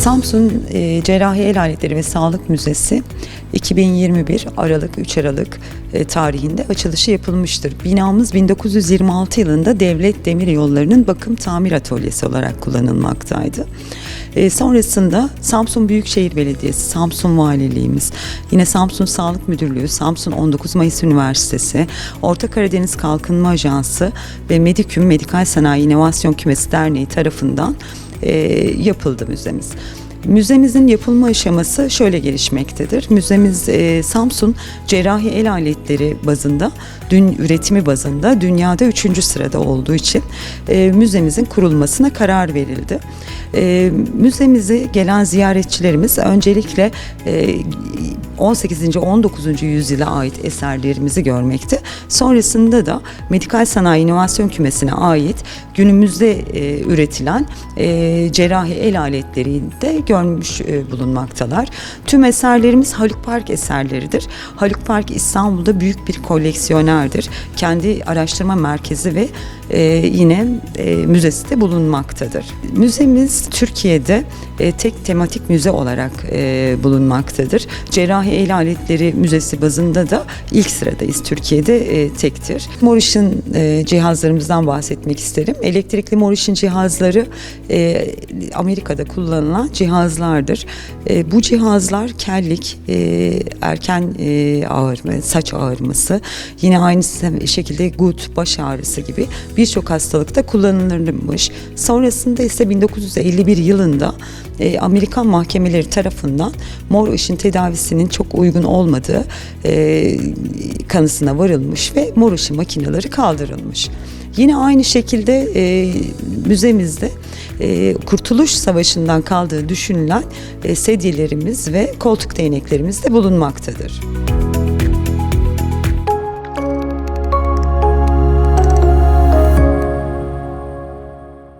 Samsun e, Cerrahi El Aletleri ve Sağlık Müzesi 2021 Aralık 3 Aralık e, tarihinde açılışı yapılmıştır. Binamız 1926 yılında Devlet Demir Yolları'nın bakım tamir atölyesi olarak kullanılmaktaydı. E, sonrasında Samsun Büyükşehir Belediyesi, Samsun Valiliğimiz, yine Samsun Sağlık Müdürlüğü, Samsun 19 Mayıs Üniversitesi, Orta Karadeniz Kalkınma Ajansı ve Mediküm Medikal Sanayi İnovasyon Kümesi Derneği tarafından e, yapıldı müzemiz. Müzemizin yapılma aşaması şöyle gelişmektedir. Müzemiz e, Samsun cerrahi el aletleri bazında, dün üretimi bazında dünyada üçüncü sırada olduğu için e, müzemizin kurulmasına karar verildi. E, müzemize gelen ziyaretçilerimiz öncelikle e, 18. 19. yüzyıla ait eserlerimizi görmekte. Sonrasında da Medikal Sanayi İnovasyon Kümesi'ne ait günümüzde e, üretilen e, cerrahi el aletlerini de görmüş e, bulunmaktalar. Tüm eserlerimiz Haluk Park eserleridir. Haluk Park İstanbul'da büyük bir koleksiyonerdir. Kendi araştırma merkezi ve e, yine e, müzesi de bulunmaktadır. Müzemiz Türkiye'de e, tek tematik müze olarak e, bulunmaktadır. Cerrahi El Aletleri Müzesi bazında da ilk sıradayız Türkiye'de e, tektir. Morish'in e, cihazlarımızdan bahsetmek isterim. Elektrikli Morish'in cihazları e, Amerika'da kullanılan cihazlardır. E, bu cihazlar kellik, e, erken e, ağırma, saç ağarması, yine aynı şekilde gut, baş ağrısı gibi birçok hastalıkta kullanılırmış. Sonrasında ise 1951 yılında e, Amerikan mahkemeleri tarafından mor ışın tedavisinin çok uygun olmadığı e, kanısına varılmış ve mor makineleri kaldırılmış. Yine aynı şekilde e, müzemizde e, Kurtuluş Savaşı'ndan kaldığı düşünülen e, sedyelerimiz ve koltuk değneklerimiz de bulunmaktadır.